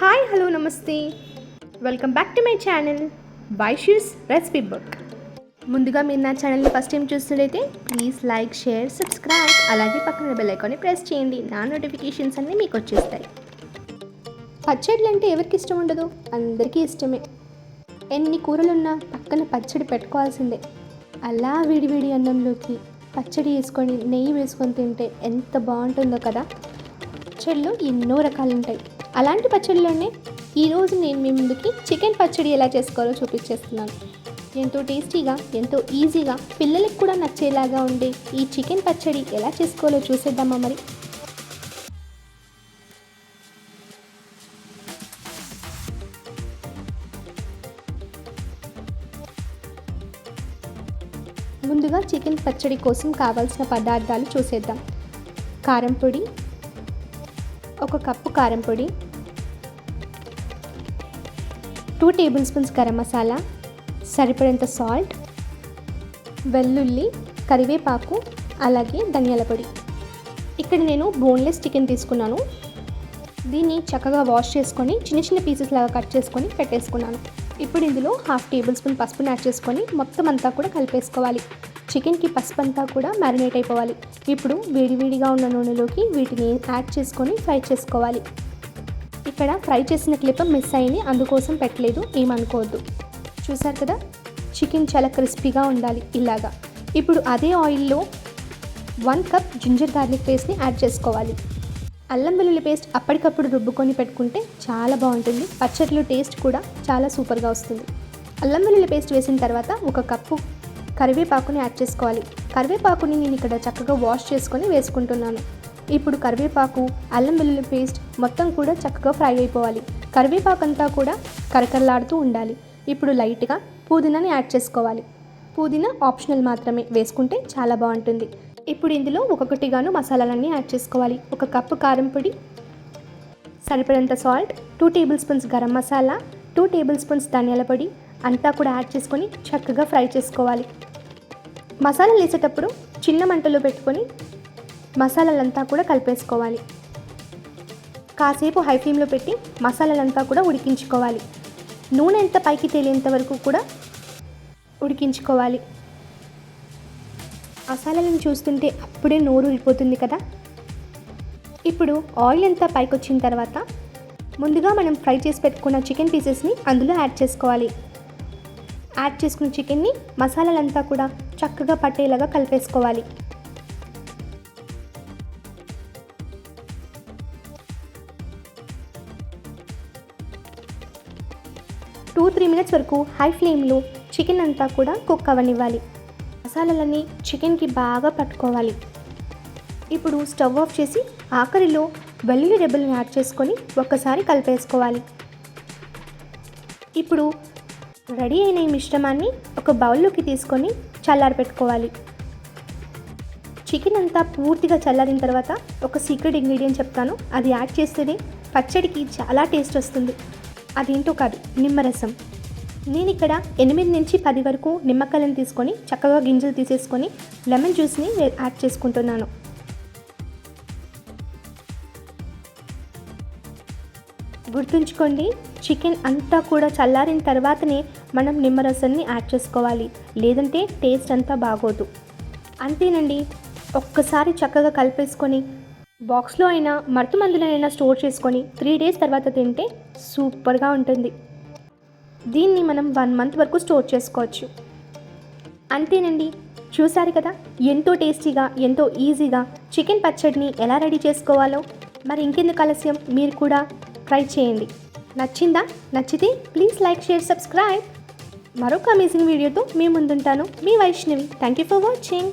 Hi hello నమస్తే. Welcome back to my channel Vaishu's recipe book ముందుగా మీరు నా ఛానల్ని ఫస్ట్ టైం చూస్తున్నట్టయితే ప్లీజ్ లైక్ షేర్ సబ్స్క్రైబ్ అలాగే పక్కన బెల్ ఐకాన్ని ప్రెస్ చేయండి. నా నోటిఫికేషన్స్ అన్నీ మీకు వచ్చేస్తాయి. పచ్చళ్ళు అంటే ఎవరికి ఇష్టం ఉండదు? అందరికీ ఇష్టమే. ఎన్ని కూరలున్నా పక్కన పచ్చడి పెట్టుకోవాల్సిందే. అలా విడివిడి అన్నంలోకి పచ్చడి వేసుకొని నెయ్యి వేసుకొని తింటే ఎంత బాగుంటుందో కదా. పచ్చళ్ళు ఎన్నో రకాలు ఉంటాయి అలాంటి పచ్చడిలోనే ఈరోజు నేను మీ ముందుకి చికెన్ పచ్చడి ఎలా చేసుకోవాలో చూపించేస్తున్నాను. ఎంతో టేస్టీగా ఎంతో ఈజీగా పిల్లలకు కూడా నచ్చేలాగా ఉండే ఈ చికెన్ పచ్చడి ఎలా చేసుకోవాలో చూసేద్దామా మరి? ముందుగా చికెన్ పచ్చడి కోసం కావాల్సిన పదార్థాలు చూసేద్దాం. కారం పొడి ఒక కప్పు కారం పొడి two tablespoons garam masala సరిపడేంత సాల్ట్ వెల్లుల్లి కరివేపాకు అలాగే ధనియాల పొడి. ఇక్కడ నేను బోన్లెస్ చికెన్ తీసుకున్నాను. దీన్ని చక్కగా వాష్ చేసుకొని చిన్న చిన్న పీసెస్ లాగా కట్ చేసుకొని పెట్టేసుకున్నాను. ఇప్పుడు ఇందులో హాఫ్ టేబుల్ స్పూన్ పసుపుని యాడ్ చేసుకొని మొత్తం అంతా కూడా కలిపేసుకోవాలి. చికెన్కి పసుపు అంతా కూడా మ్యారినేట్ అయిపోవాలి. ఇప్పుడు వేడివేడిగా ఉన్న నూనెలోకి వీటిని యాడ్ చేసుకొని ఫ్రై చేసుకోవాలి. ఇక్కడ ఫ్రై చేసిన క్లిప్ మిస్ అయింది అందుకోసం పెట్టలేదు ఏమనుకోవద్దు. చూసారు కదా? చికెన్ చాలా క్రిస్పీగా ఉండాలి ఇలాగా. ఇప్పుడు అదే ఆయిల్లో వన్ కప్ జింజర్ గార్లిక్ పేస్ట్ని యాడ్ చేసుకోవాలి. అల్లం వెల్లుల్లి పేస్ట్ అప్పటికప్పుడు రుబ్బుకొని పెట్టుకుంటే చాలా బాగుంటుంది. పచ్చడిలో టేస్ట్ కూడా చాలా సూపర్గా వస్తుంది. అల్లం వెల్లుల్లి పేస్ట్ వేసిన తర్వాత ఒక కప్పు కరివేపాకుని యాడ్ చేసుకోవాలి. కరివేపాకుని నేను ఇక్కడ చక్కగా వాష్ చేసుకొని వేసుకుంటున్నాను. ఇప్పుడు కరివేపాకు అల్లం వెల్లుల్లి పేస్ట్ మొత్తం కూడా చక్కగా ఫ్రై అయిపోవాలి. కరివేపాకు అంతా కూడా కరకరలాడుతూ ఉండాలి. ఇప్పుడు లైట్గా పుదీనాని యాడ్ చేసుకోవాలి. పుదీనా ఆప్షనల్ మాత్రమే. వేసుకుంటే చాలా బాగుంటుంది. ఇప్పుడు ఇందులో ఒక్కొక్కటిగాను మసాలాలన్నీ యాడ్ చేసుకోవాలి. ఒక కప్పు కారం పొడి సరిపడంత salt two tablespoons garam masala two tablespoons ధనియాల పొడి అంతా కూడా యాడ్ చేసుకొని చక్కగా ఫ్రై చేసుకోవాలి. మసాలాలు వేసేటప్పుడు చిన్న మంటలో పెట్టుకొని మసాలాలంతా కూడా కలిపేసుకోవాలి. కాసేపు హై ఫ్లేమ్లో పెట్టి మసాలాలంతా కూడా ఉడికించుకోవాలి. నూనె ఎంత పైకి తేలేంత వరకు కూడా ఉడికించుకోవాలి. మసాలాలను చూస్తుంటే అప్పుడే నోరు ఊరిపోతుంది కదా? ఇప్పుడు ఆయిల్ అంతా పైకి వచ్చిన తర్వాత ముందుగా మనం ఫ్రై చేసి పెట్టుకున్న చికెన్ పీసెస్ని అందులో యాడ్ చేసుకోవాలి. యాడ్ చేసుకున్న చికెన్ని మసాలాలంతా కూడా చక్కగా పట్టేలాగా కలిపేసుకోవాలి. టూ త్రీ మినిట్స్ వరకు హై ఫ్లేమ్లో చికెన్ అంతా కూడా కుక్ అవ్వనివ్వాలి మసాలాలన్నీ చికెన్కి బాగా పట్టుకోవాలి. ఇప్పుడు స్టవ్ ఆఫ్ చేసి ఆఖరిలో వెల్లుల్లి రెబ్బల్ని యాడ్ చేసుకొని ఒక్కసారి కలిపేసుకోవాలి. ఇప్పుడు రెడీ అయిన ఈ మిశ్రమాన్ని ఒక బౌల్లోకి తీసుకొని చల్లారి పెట్టుకోవాలి. చికెన్ అంతా పూర్తిగా చల్లారిన తర్వాత ఒక సీక్రెట్ ఇంగ్రీడియంట్ చెప్తాను. అది యాడ్ చేస్తేనే పచ్చడికి చాలా టేస్ట్ వస్తుంది. అదేంటో కాదు నిమ్మరసం. నేను ఇక్కడ ఎనిమిది నుంచి పది వరకు నిమ్మకాయలను తీసుకొని చక్కగా గింజలు తీసేసుకొని లెమన్ జ్యూస్ని యాడ్ చేసుకుంటున్నాను. గుర్తుంచుకోండి చికెన్ అంతా కూడా చల్లారిన తర్వాతనే మనం నిమ్మరసాన్ని యాడ్ చేసుకోవాలి. లేదంటే టేస్ట్ అంతా బాగోదు. అంతేనండి. ఒక్కసారి చక్కగా కలిపేసుకొని బాక్స్లో అయినా మరుతు మందులైనా స్టోర్ చేసుకొని త్రీ డేస్ తర్వాత తింటే సూపర్గా ఉంటుంది. దీన్ని మనం వన్ మంత్ వరకు స్టోర్ చేసుకోవచ్చు. అంతేనండి. చూసారు కదా? ఎంతో టేస్టీగా ఎంతో ఈజీగా చికెన్ పచ్చడిని ఎలా రెడీ చేసుకోవాలో? మరి ఇంకెందుకు ఆలస్యం? మీరు కూడా ట్రై చేయండి. నచ్చిందా? నచ్చితే ప్లీజ్ లైక్ షేర్ సబ్స్క్రైబ్ మరొక అమేజింగ్ వీడియోతో మీ ముందుంటాను. మీ Vaishnavi. Thank you for watching